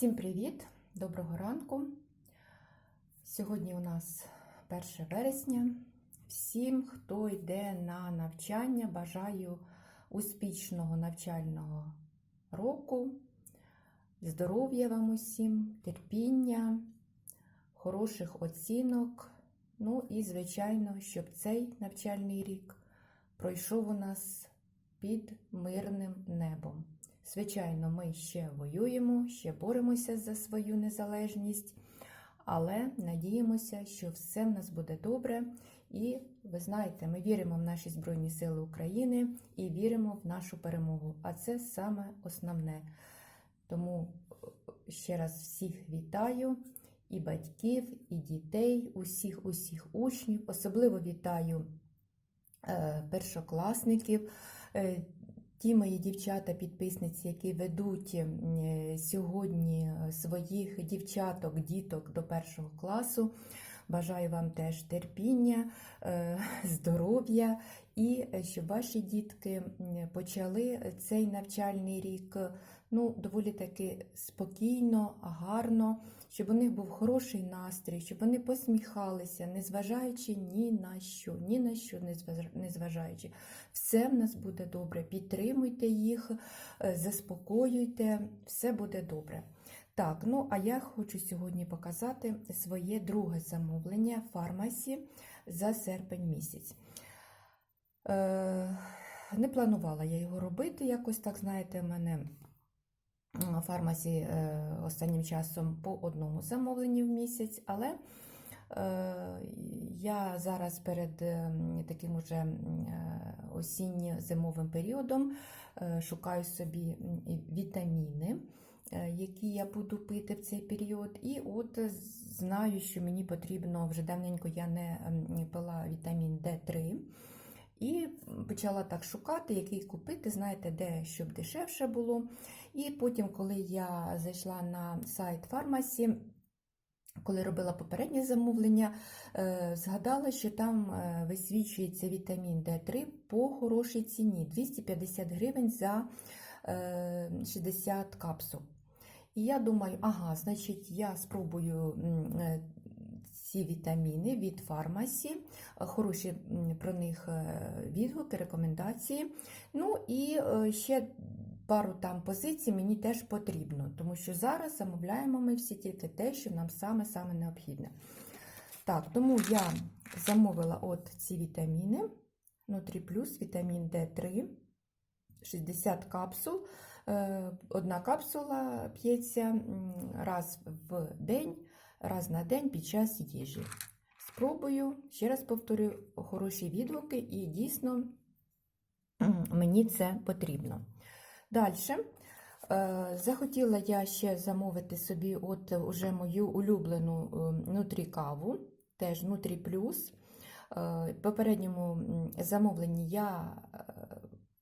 Всім привіт! Доброго ранку! Сьогодні у нас 1 вересня. Всім, хто йде на навчання, бажаю успішного навчального року, здоров'я вам усім, терпіння, хороших оцінок. Ну і, звичайно, щоб цей навчальний рік пройшов у нас під мирним небом. Звичайно, ми ще воюємо, ще боремося за свою незалежність, але надіємося, що все в нас буде добре. І ви знаєте, ми віримо в наші Збройні Сили України і віримо в нашу перемогу. А це саме основне. Тому ще раз всіх вітаю, і батьків, і дітей, усіх, усіх учнів. Особливо вітаю е, першокласників. Е, Ті мої дівчата-підписниці, які ведуть е, сьогодні своїх дівчаток, діток до першого класу. Бажаю вам теж терпіння, е, здоров'я і щоб ваші дітки почали цей навчальний рік ну, доволі таки спокійно, гарно, щоб у них був хороший настрій, щоб вони посміхалися, незважаючи ні на що, ні на що не зважаючи. Все в нас буде добре. Підтримуйте їх, е, заспокоюйте, все буде добре. Так, ну а я хочу сьогодні показати своє друге замовлення фармасі за серпень місяць. Е, Не планувала я його робити, якось так, знаєте, в мене фармасі е, останнім часом по одному замовленню в місяць, але е, я зараз перед таким уже осінньо-зимовим періодом шукаю собі вітаміни. Які я буду пити в цей період, і от знаю, що мені потрібно вже давненько я не пила вітамін D3. І почала так шукати, який купити, знаєте, де щоб дешевше було. І потім, коли я зайшла на сайт фармасі, коли робила попереднє замовлення, е, згадала, що там е, висвічується вітамін D3 по хорошій ціні 250 гривень за 60 е, капсул. І я думаю, ага, значить, я спробую ці вітаміни від фармасі, хороші про них відгуки, рекомендації. Ну і ще пару там позицій мені теж потрібно, тому що зараз замовляємо ми всі тільки те, що нам саме-саме необхідне. Так, тому я замовила от ці вітаміни. Нутрі плюс вітамін D3, 60 капсул. Е, одна капсула п'ється раз в день, раз на день під час їжі. Спробую, ще раз повторю, хороші відгуки, і дійсно мені це потрібно. Далі. Е, захотіла я ще замовити собі от уже мою улюблену е, нутрі-каву, теж Нутрі Плюс. Е, попередньому замовленні я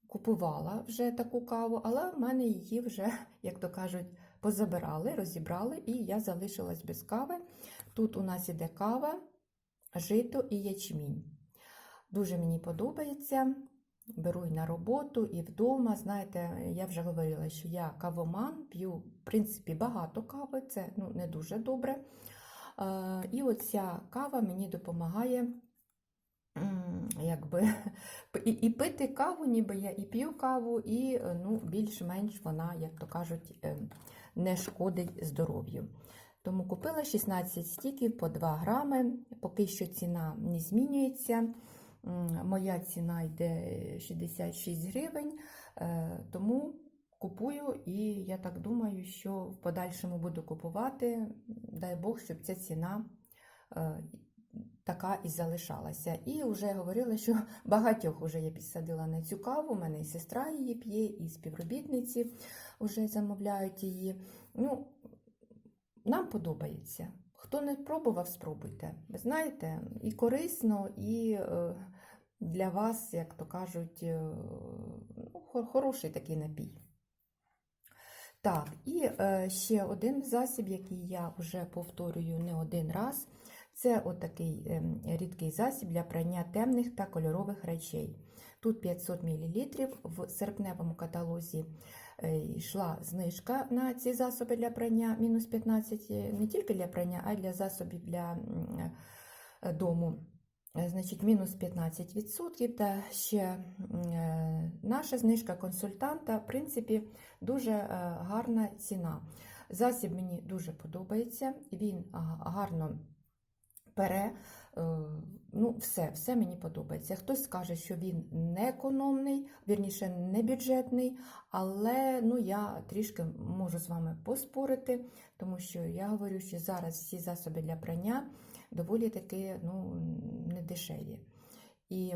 купувала вже таку каву, але в мене її вже, як то кажуть, позабирали, розібрали, і я залишилась без кави. Тут у нас іде кава, жито і ячмінь. Дуже мені подобається беру і на роботу, і вдома. Знаєте, я вже говорила, що я кавоман, п'ю, в принципі, багато кави, це ну, не дуже добре. І оця кава мені допомагає якби, і, і пити каву, ніби я і п'ю каву, і ну, більш-менш вона, як то кажуть, е, не шкодить здоров'ю. Тому купила 16 стіків по 2 грами, поки що ціна не змінюється. Моя ціна йде 66 гривень, е, тому купую, і я так думаю, що в подальшому буду купувати. Дай Бог, щоб ця ціна е, така і залишалася. І вже говорила, що багатьох вже я підсадила на цю каву. У мене і сестра її п'є, і співробітниці вже замовляють її. Ну, Нам подобається. Хто не пробував, спробуйте. Ви знаєте, і корисно, і е, для вас, як то кажуть, е, ну, хороший такий напій. Так, і е, ще один засіб, який я вже повторюю не один раз, це отакий ем, рідкий засіб для прання темних та кольорових речей. Тут 500 мл в серпневому каталозі е, йшла знижка на ці засоби для прання, мінус 15, е, не тільки для прання, а й для засобів для е, дому. Значить, мінус 15%. Та ще наша знижка консультанта, в принципі, дуже гарна ціна. Засіб мені дуже подобається, він гарно пере. е, Ну, все, все мені подобається. Хтось скаже, що він не економний, вірніше, не бюджетний, але ну, я трішки можу з вами поспорити, тому що я говорю, що зараз всі засоби для прання доволі таки ну, не. І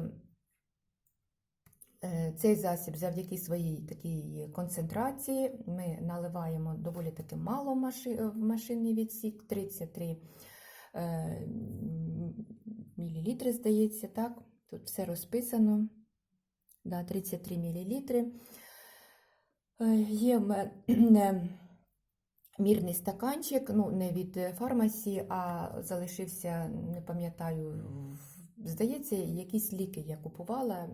е, цей засіб завдяки своїй такій концентрації ми наливаємо доволі таки мало в машинний відсік 33 е, мл, здається, так? Тут все розписано. Да, 33 мл. Є мене мірний стаканчик, ну, не від фармасі, а залишився, не пам'ятаю, в- здається, якісь ліки я купувала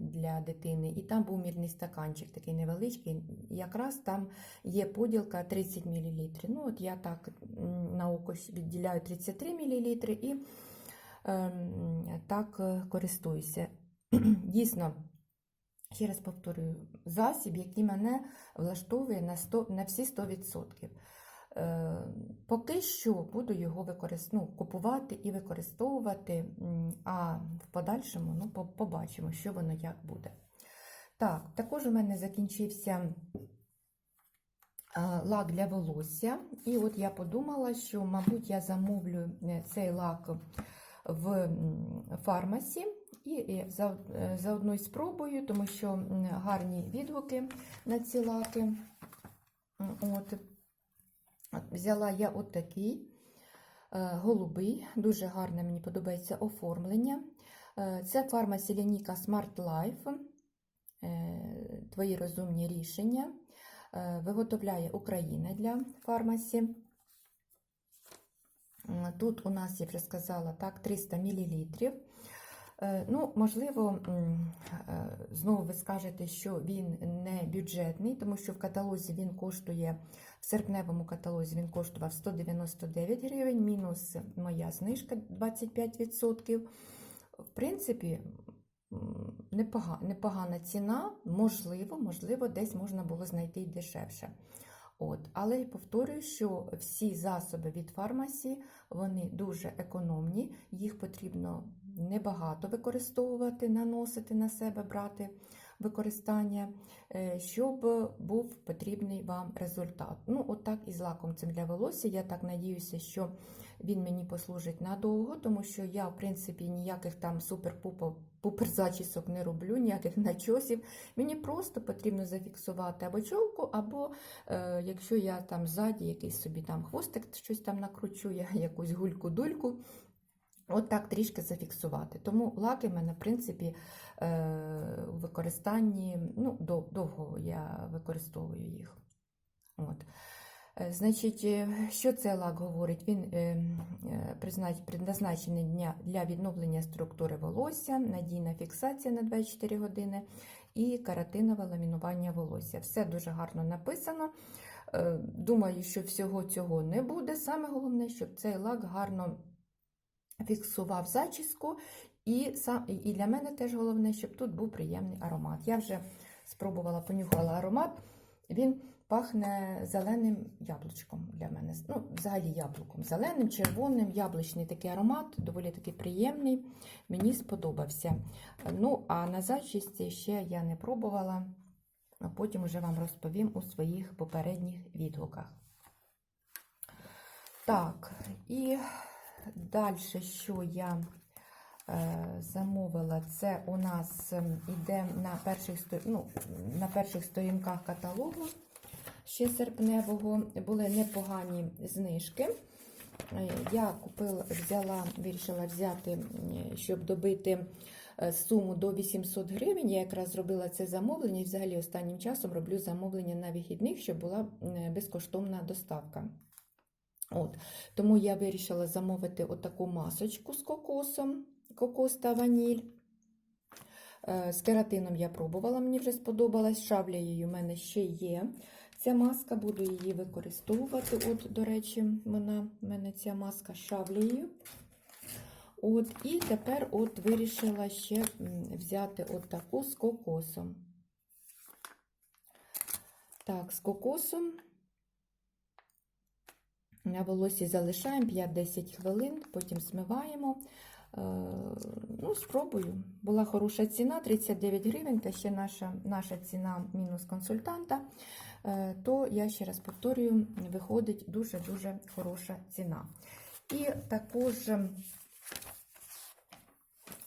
для дитини, і там був мірний стаканчик, такий невеличкий. Якраз там є поділка 30 мл. Ну, от я так на око відділяю 33 мл і ем, так е, користуюся. Дійсно, ще раз повторюю, засіб, який мене влаштовує на, 100, на всі 100%. Е, Поки що буду його використ... ну, купувати і використовувати, а в подальшому ну, побачимо, що воно як буде. Так, також у мене закінчився лак для волосся. І от я подумала, що, мабуть, я замовлю е, цей лак в фармасі і і за, е, заодно й спробую, тому що гарні відгуки на ці лаки. От. Взяла я от такий е, голубий, дуже гарне мені подобається оформлення. Е, Це фармасі лінійка Smart Life. Е, Твої розумні рішення. Виготовляє Україна для фармасі. Тут у нас, я вже сказала, так, 300 мл. Ну, можливо, е, знову ви скажете, що він не бюджетний, тому що в каталозі він коштує, в серпневому каталозі він коштував 199 гривень, мінус моя знижка 25%. В принципі, непогана ціна, можливо, можливо, десь можна було знайти й дешевше. От. Але повторюю, що всі засоби від фармасі вони дуже економні, їх потрібно небагато використовувати, наносити на себе, брати використання, е, щоб був потрібний вам результат. Ну, от так і з лаком цим для волосся. Я так надіюся, що він мені послужить надовго, тому що я, в принципі, ніяких там супер-пупер зачісок не роблю, ніяких начосів. Мені просто потрібно зафіксувати або чолку, або е, якщо я там ззаді якийсь собі там хвостик, щось там накручу, я якусь гульку-дульку. От так трішки зафіксувати. Тому лаки в мене, в принципі, е, у використанні ну, довго я використовую їх. От. Е, Значить, е, що цей лак говорить? Він предназначений для відновлення структури волосся, надійна фіксація на 24 години і каротинове ламінування волосся. Все дуже гарно написано. Думаю, що всього цього не буде. Саме головне, щоб цей лак гарно фіксував зачіску, і, сам, і для мене теж головне, щоб тут був приємний аромат. Я вже спробувала, понюхала аромат, він пахне зеленим яблучком для мене. Ну, взагалі яблуком. Зеленим, червоним, яблучний такий аромат, доволі такий приємний. Мені сподобався. Ну, а на зачісті ще я не пробувала, а потім вже вам розповім у своїх попередніх відгуках. Так, і далі, що я е, замовила, це у нас ем, іде на перших, ну, на перших сторінках каталогу ще серпневого. Були непогані знижки. Е, Я купила, взяла, вирішила взяти, щоб добити е, суму до 800 гривень. Я якраз зробила це замовлення і взагалі останнім часом роблю замовлення на вихідних, щоб була безкоштовна доставка. От. Тому я вирішила замовити отаку масочку з кокосом, кокос та ваніль. Е, З кератином я пробувала, мені вже сподобалась. Шаблею в мене ще є. Ця маска, буду її використовувати. От, до речі, вона в мене ця маска з шаблею. От, і тепер от вирішила ще взяти от з кокосом. Так, з кокосом на волосі залишаємо 5-10 хвилин, потім смиваємо. Е, Ну, спробую. Була хороша ціна 39 гривень, та ще наша, наша ціна мінус консультанта. Е, То я ще раз повторюю, виходить дуже-дуже хороша ціна. І також ем,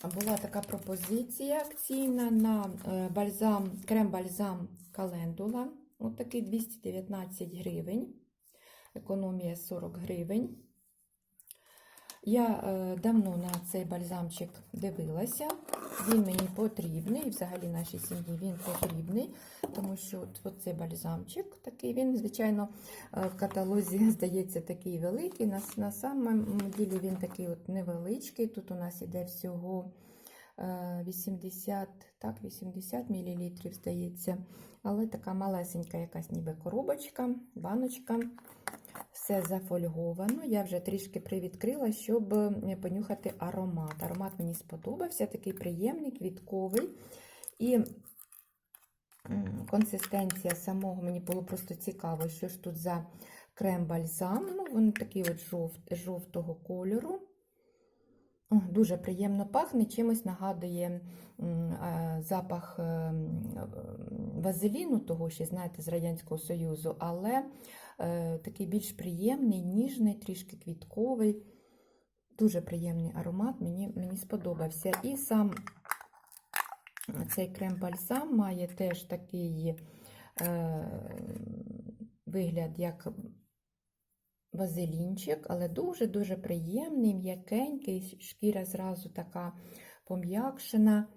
була така пропозиція акційна на е, бальзам, крем-бальзам календула. Ось такий 219 гривень. Економія 40 гривень. Я е, давно на цей бальзамчик дивилася. Він мені потрібний, взагалі нашій сім'ї він потрібний, тому що от, цей бальзамчик такий, він, звичайно, е, в каталозі здається такий великий. На, на самому ділі він такий от невеличкий. Тут у нас іде всього е, 80, так, 80 мл, здається. Але така малесенька якась ніби коробочка, баночка. Все зафольговано. Я вже трішки привідкрила, щоб е, понюхати аромат. Аромат мені сподобався, такий приємний, квітковий. І консистенція самого мені було просто цікаво, що ж тут за крем-бальзам. Ну, він такий от жовт, жовтого кольору. Дуже приємно пахне, чимось нагадує е, запах е, вазеліну, того ще, знаєте, з Радянського Союзу, але такий більш приємний, ніжний, трішки квітковий. Дуже приємний аромат, мені, мені сподобався. І сам цей крем-бальзам має теж такий е, вигляд, як вазелінчик, але дуже-дуже приємний, м'якенький, шкіра зразу така пом'якшена,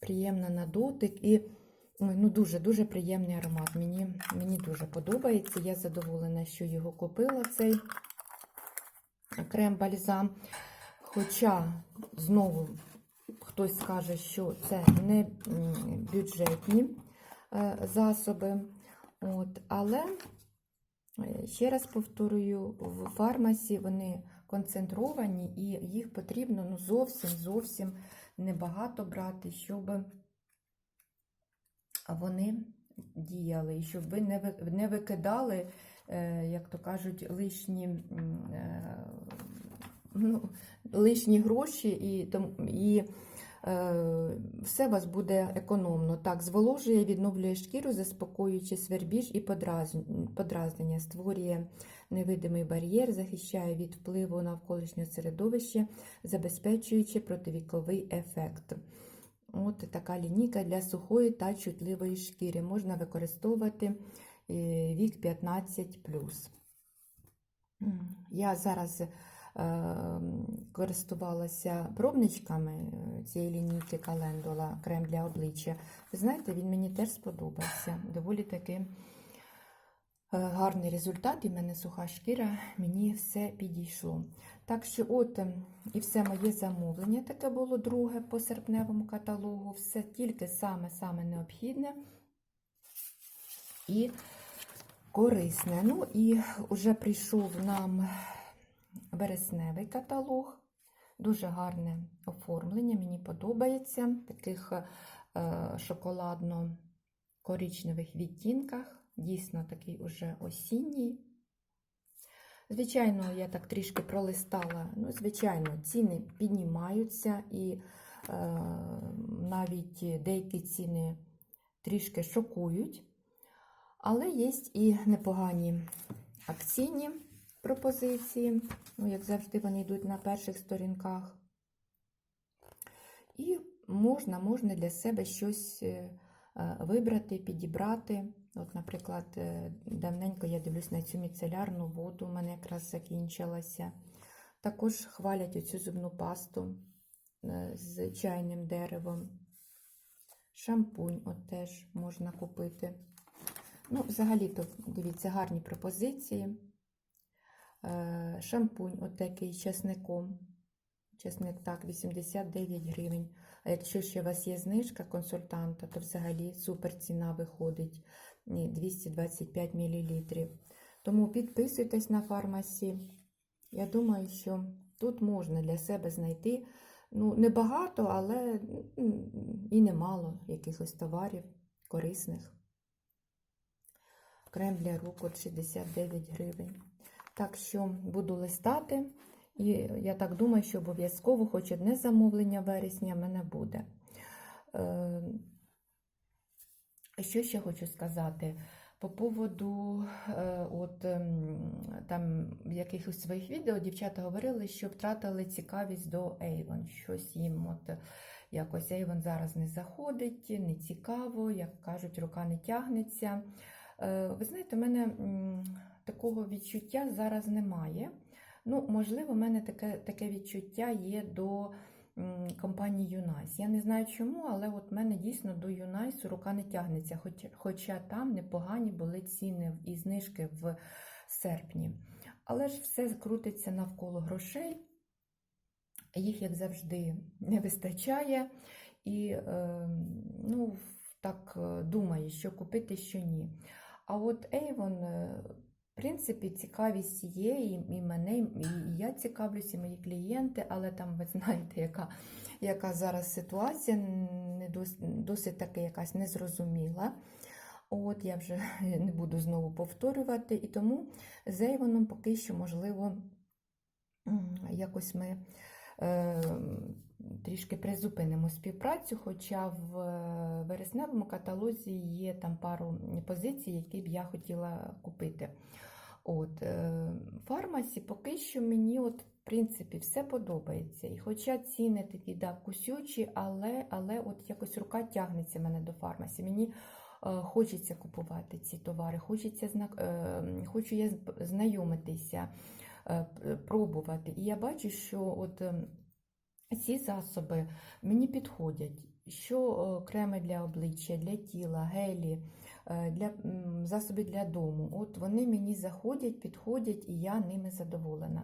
приємна на дотик і ой, ну, дуже-дуже приємний аромат. Мені, мені дуже подобається. Я задоволена, що його купила цей крем-бальзам. Хоча, знову, хтось скаже, що це не бюджетні е, засоби. От, але Е, Ще раз повторюю, в фармасі вони концентровані і їх потрібно ну, зовсім зовсім небагато брати, щоб вони діяли, і щоб ви не викидали, е, як то кажуть, лишні, е, ну, лишні гроші і, і е, все у вас буде економно. Так, зволожує, відновлює шкіру, заспокоюючи свербіж і подразнення, створює невидимий бар'єр, захищає від впливу навколишнього середовища, забезпечуючи противіковий ефект. От така лінійка для сухої та чутливої шкіри. Можна використовувати е, вік 15. Я зараз е, користувалася пробничками цієї лінійки календула, крем для обличчя. Ви знаєте, він мені теж сподобався. Доволі таки гарний результат, і в мене суха шкіра, мені все підійшло. Так що, от ем, і все моє замовлення таке було друге по серпневому каталогу. Все тільки саме-саме необхідне і корисне. Ну і вже прийшов нам вересневий каталог. Дуже гарне оформлення, мені подобається. В таких е, шоколадно-коричневих відтінках. Дійсно, такий уже осінній. Звичайно, я так трішки пролистала. Ну, звичайно, ціни піднімаються, і е, навіть деякі ціни трішки шокують. Але є і непогані акційні пропозиції. Ну, як завжди, вони йдуть на перших сторінках. І можна, можна для себе щось е, е, вибрати, підібрати. От, наприклад, е, давненько я дивлюсь на цю міцелярну воду, у мене якраз закінчилася. Також хвалять оцю зубну пасту е, з чайним деревом. Шампунь от теж можна купити. Ну, взагалі-то, дивіться, гарні пропозиції. Е, Шампунь от такий з часником. Чесник так, 89 гривень. А якщо ще у вас є знижка консультанта, то взагалі супер ціна виходить Ні, 225 мл. Тому підписуйтесь на фармасі. Я думаю, що тут можна для себе знайти ну, небагато, але і немало якихось товарів корисних. Крем для рук от 69 гривень. Так що буду листати. І я так думаю, що обов'язково хоч одне замовлення вересня в мене буде. Що ще хочу сказати? По поводу е, от, ем, там, якихось своїх відео дівчата говорили, що втратили цікавість до Avon. Щось їм от, якось Avon зараз не заходить, не цікаво, як кажуть, рука не тягнеться. Е, Ви знаєте, у мене такого відчуття зараз немає. Ну, можливо, в мене таке, таке відчуття є до компанії Юнайс. Я не знаю чому, але от мене дійсно до Юнайсу рука не тягнеться, хоч, хоча там непогані були ціни і знижки в серпні. Але ж все крутиться навколо грошей, їх, як завжди, не вистачає. І е, ну, так е, думаю, що купити, що ні. А от Avon, е, в принципі, цікавість є, і, і мене, і я цікавлюся, і мої клієнти, але там ви знаєте, яка, яка зараз ситуація, не досить, досить таки якась незрозуміла. От я вже не буду знову повторювати, і тому з Ейвоном поки що, можливо, якось ми трішки призупинимо співпрацю, хоча в е, вересневому каталозі є там пару позицій, які б я хотіла купити. От, е, Фармасі поки що мені, от, в принципі, все подобається. І хоча ціни такі да, кусючі, але, але от якось рука тягнеться мене до фармасі. Мені е, хочеться купувати ці товари, хочеться, е, хочу я знайомитися, е, пробувати. І я бачу, що от. ем, ці засоби мені підходять. Що е, креми для обличчя, для тіла, гелі, е, для засоби для дому. От вони мені заходять, підходять, і я ними задоволена.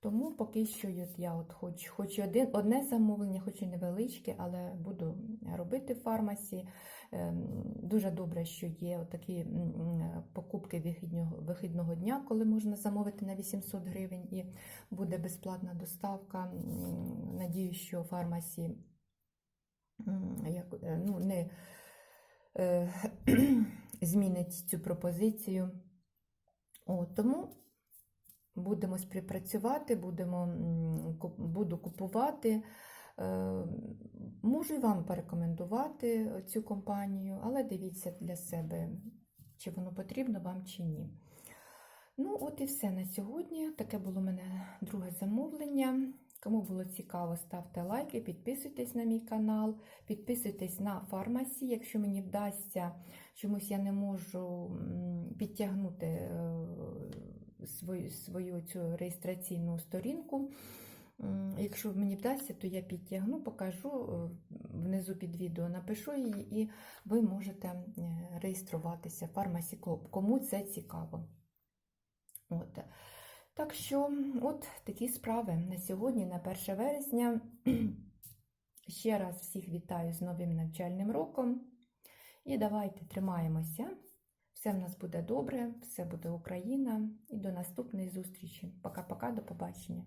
Тому поки що от я от хоч, хоч один, одне замовлення, хоч і невеличке, але буду робити в фармасі. Ем, Дуже добре, що є такі покупки вихідного, вихідного дня, коли можна замовити на 800 гривень і буде безплатна доставка. М, Надіюсь, що фармасі е, ну, не е, змінить цю пропозицію. О, тому будемо співпрацювати, будемо, буду купувати. Е, Можу і вам порекомендувати цю компанію, але дивіться для себе, чи воно потрібно вам чи ні. Ну, от і все на сьогодні. Таке було у мене друге замовлення. Кому було цікаво, ставте лайки, підписуйтесь на мій канал, підписуйтесь на фармасі. Якщо мені вдасться, чомусь я не можу підтягнути е, свою, свою цю реєстраційну сторінку. Якщо мені вдасться, то я підтягну, покажу е, внизу під відео, напишу її, і ви можете е, реєструватися в фармасі, кому це цікаво. От. Так що, от такі справи на сьогодні, на 1 вересня. Ще раз всіх вітаю з новим навчальним роком. І давайте тримаємося. Все в нас буде добре, все буде Україна. І до наступної зустрічі. Пока-пока, до побачення.